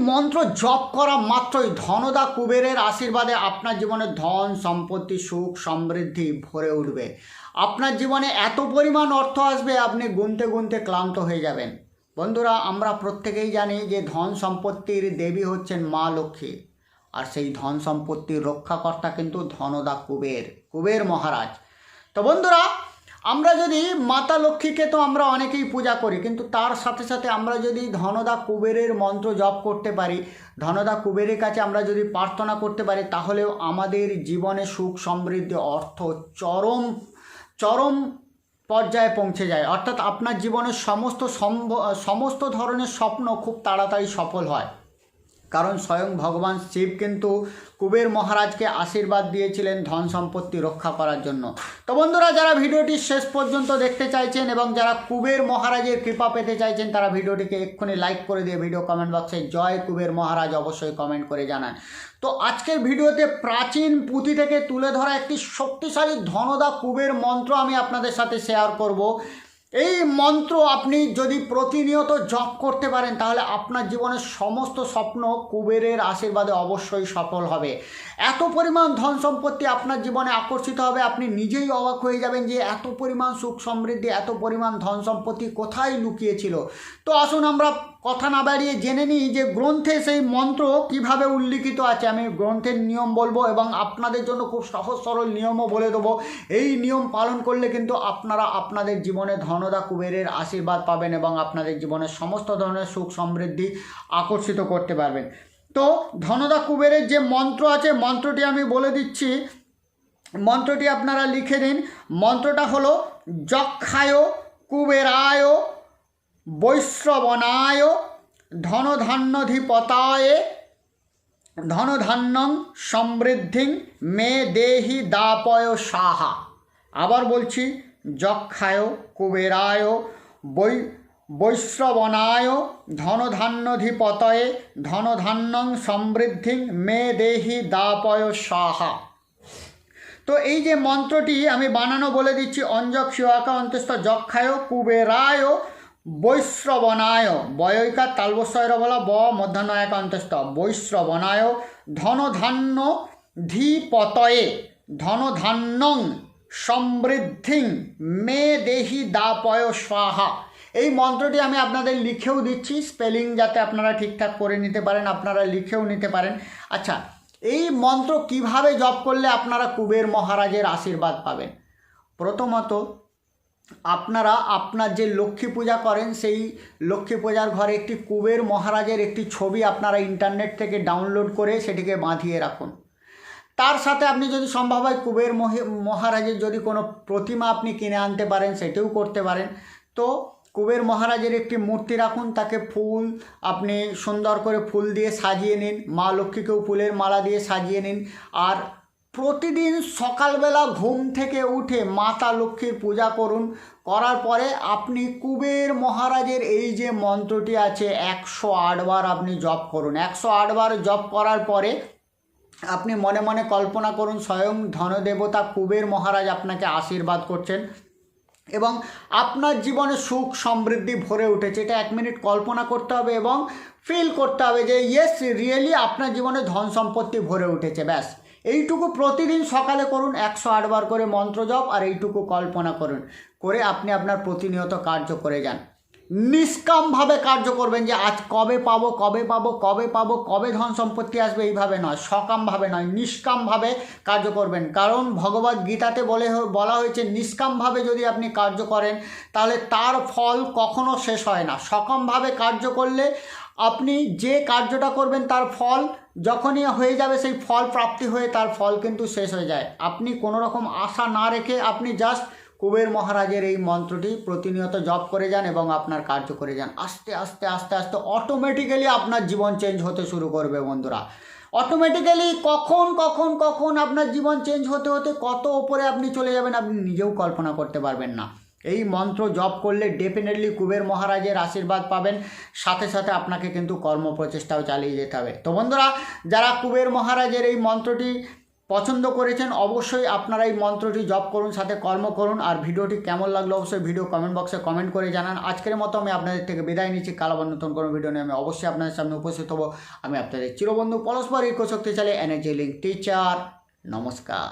মন্ত্র জপ করা মাত্রই ধনদা কুবেরের আশীর্বাদে আপনার জীবনে ধন, সম্পত্তি, সুখ, সমৃদ্ধি ভরে উঠবে। আপনার জীবনে এত পরিমাণ অর্থ আসবে, আপনি গুনতে গুনতে ক্লান্ত হয়ে যাবেন। বন্ধুরা, আমরা প্রত্যেকেই জানি যে ধন সম্পত্তির দেবী হচ্ছেন মা লক্ষ্মী। আর সেই ধন সম্পত্তির রক্ষাকর্তা কিন্তু ধনদা কুবের কুবের মহারাজ। তো বন্ধুরা আমরা যদি মাতা লক্ষ্মীকে তো আমরা অনেকেই পূজা করি, কিন্তু তার সাথে সাথে আমরা যদি ধনদা কুবেরের মন্ত্র জপ করতে পারি, ধনদা কুবেরের কাছে আমরা যদি প্রার্থনা করতে পারি, তাহলেও আমাদের জীবনে সুখ সমৃদ্ধি, অর্থ চরম চরম পর্যায়ে পৌঁছে যায়। অর্থাৎ আপনার জীবনের সমস্ত সমস্ত ধরনের স্বপ্ন খুব তাড়াতাড়ি সফল হয়। কারণ স্বয়ং ভগবান শিব কিন্তু কুবের মহারাজকে আশীর্বাদ দিয়েছিলেন ধন সম্পত্তি রক্ষা করার জন্য। তো বন্ধুরা, যারা ভিডিওটি শেষ পর্যন্ত দেখতে চাইছেন এবং যারা কুবের মহারাজের কৃপা পেতে চাইছেন, তারা ভিডিওটিকে এক্ষুনি লাইক করে দিয়ে ভিডিও কমেন্ট বক্সে জয় কুবের মহারাজ অবশ্যই কমেন্ট করে জানান। তো আজকের ভিডিওতে প্রাচীন পুঁথি থেকে তুলে ধরা একটি শক্তিশালী ধনদা কুবের মন্ত্র আমি আপনাদের সাথে শেয়ার করব। এই মন্ত্র আপনি যদি প্রতিনিয়ত জপ করতে পারেন, তাহলে আপনার জীবনের সমস্ত স্বপ্ন কুবেরের আশীর্বাদে অবশ্যই সফল হবে। এত পরিমাণ ধন সম্পত্তি আপনার জীবনে আকর্ষিত হবে, আপনি নিজেই অবাক হয়ে যাবেন যে এত পরিমাণ সুখ সমৃদ্ধি, এত পরিমাণ ধন সম্পত্তি কোথায় লুকিয়েছিল। তো আসুন আমরা কথা না বাড়িয়ে জেনে নিই যে গ্রন্থে সেই মন্ত্র কীভাবে উল্লিখিত আছে। আমি গ্রন্থের নিয়ম বলব এবং আপনাদের জন্য খুব সহজ সরল নিয়মও বলে দেবো। এই নিয়ম পালন করলে কিন্তু আপনারা আপনাদের জীবনে ধনদা কুবেরের আশীর্বাদ পাবেন এবং আপনাদের জীবনের সমস্ত ধরনের সুখ সমৃদ্ধি আকর্ষিত করতে পারবেন। তো ধনদা কুবেরের যে মন্ত্র আছে, মন্ত্রটি আমি বলে দিচ্ছি। মন্ত্রটি আপনারা লিখে দিন মন্ত্রটা হলো যক্ষায় কুবেরায় বৈশ্রবণায় ধনধান্যধিপতায় ধনধান্যং সমৃদ্ধিং মে দেহি দাপয় সাহা। আবার বলছি, যক্ষায় কুবেরায় বৈ বৈশ্রবণায় ধনধান্যধিপতয়ে ধনধান্যং সমৃদ্ধিং মে দেহি দাপয় সাহা। তো এই যে মন্ত্রটি আমি বানানো বলে দিচ্ছি, অঞ্জক শিবাকা অন্তস্থ, যক্ষায় কুবেরায় বৈশ্রবণায় বয়িকা তালবস্বর বলা ব মধ্যাহ্নয়ক অন্তস্থ। বৈশ্রবণায় ধনধান্য ধীপতয়ে, ধনধান্যং সমৃদ্ধিং মে দেহি দাপয় স্বাহা। এই মন্ত্রটি আমি আপনাদের লিখেও দিচ্ছি, স্পেলিং যাতে আপনারা ঠিকঠাক করে নিতে পারেন, আপনারা লিখেও নিতে পারেন। আচ্ছা এই মন্ত্র কীভাবে জপ করলে আপনারা কুবের মহারাজের আশীর্বাদ পাবেন? প্রথমত আপনারা আপনার যে লক্ষ্মী পূজা করেন, সেই লক্ষ্মী পূজার ঘরে একটি কুবের মহারাজের একটি ছবি আপনারা ইন্টারনেট থেকে ডাউনলোড করে সেটিকে বাঁধিয়ে রাখুন। তার সাথে আপনি যদি সম্ভব হয় কুবের মহি- মহারাজের যদি কোনো প্রতিমা আপনি কিনে আনতে পারেন, সেটিও করতে পারেন। তো কুবের মহারাজের একটি মূর্তি রাখুন, তাকে ফুল আপনি সুন্দর করে ফুল দিয়ে সাজিয়ে নিন, মা লক্ষ্মীকেও ফুলের মালা দিয়ে সাজিয়ে নিন। আর প্রতিদিন সকালবেলা ঘুম থেকে উঠে মাতা লক্ষ্মীর পূজা করুন। করার পরে আপনি কুবের মহারাজের এই যে মন্ত্রটি আছে, একশো আটবার আপনি জপ করুন। একশো আটবার জপ করার পরে আপনি মনে মনে কল্পনা করুন, স্বয়ং ধনদেবতা কুবের মহারাজ আপনাকে আশীর্বাদ করছেন এবং আপনার জীবনে সুখ সমৃদ্ধি ভরে উঠেছে। এটা এক মিনিট কল্পনা করতে হবে এবং ফিল করতে হবে যে ইয়েস রিয়েলি আপনার জীবনে ধন সম্পত্তি ভরে উঠেছে, ব্যাস। এইটুকু প্রতিদিন সকালে করুন, একশো আটবার করে মন্ত্র জপ আর এইটুকু কল্পনা করুন। করে আপনি আপনার প্রতিনিয়ত কার্য করে যান। নিষ্কামভাবে কার্য করবেন যে, আজ কবে পাবো কবে পাবো কবে পাবো, কবে ধন সম্পত্তি আসবে? এইভাবে নয়, সকামভাবে নয়, নিষ্কামভাবে কার্য করবেন। কারণ ভগবত গীতাতে বলে বলা হয়েছে, নিষ্কামভাবে যদি আপনি কার্য করেন, তাহলে তার ফল কখনো শেষ হয় না। সকামভাবে কার্য করলে আপনি যে কার্যটা করবেন তার ফল যখনই হয়ে যাবে সেই ফল প্রাপ্তি হয়ে তার ফল কিন্তু শেষ হয়ে যায়। আপনি কোনো রকম আশা না রেখে আপনি জাস্ট কুবের মহারাজের এই মন্ত্রটি প্রতিনিয়ত জপ করে যান এবং আপনার কার্য করে যান। আস্তে আস্তে আস্তে আস্তে অটোমেটিক্যালি আপনার জীবন চেঞ্জ হতে শুরু করবে বন্ধুরা। অটোমেটিক্যালি কখন কখন কখন আপনার জীবন চেঞ্জ হতে হতে কত ওপরে আপনি চলে যাবেন আপনি নিজেও কল্পনা করতে পারবেন না। এই মন্ত্র জপ করলে ডেফিনেটলি কুবের মহারাজের আশীর্বাদ পাবেন। সাথে সাথে আপনাকে কিন্তু কর্ম প্রচেষ্টাও চালিয়ে যেতে হবে। তো বন্ধুরা, যারা কুবের মহারাজের এই মন্ত্রটি পছন্দ করেছেন, অবশ্যই আপনারা এই মন্ত্রটি জপ করুন, সাথে কর্ম করুন। আর ভিডিওটি কেমন লাগল অবশ্যই ভিডিও কমেন্ট বক্সে কমেন্ট করে জানান। আজকের মতো আমি আপনাদের থেকে বিদায় নিচ্ছি। কাল আবার নতুন কোনো ভিডিও নিয়ে আমি অবশ্যই আপনাদের সামনে উপস্থিত হব। আমি আপনাদের চিরবন্ধু পরস্পর ইকো শক্তিশালী এনার্জি লিঙ্ক টিচার নমস্কার।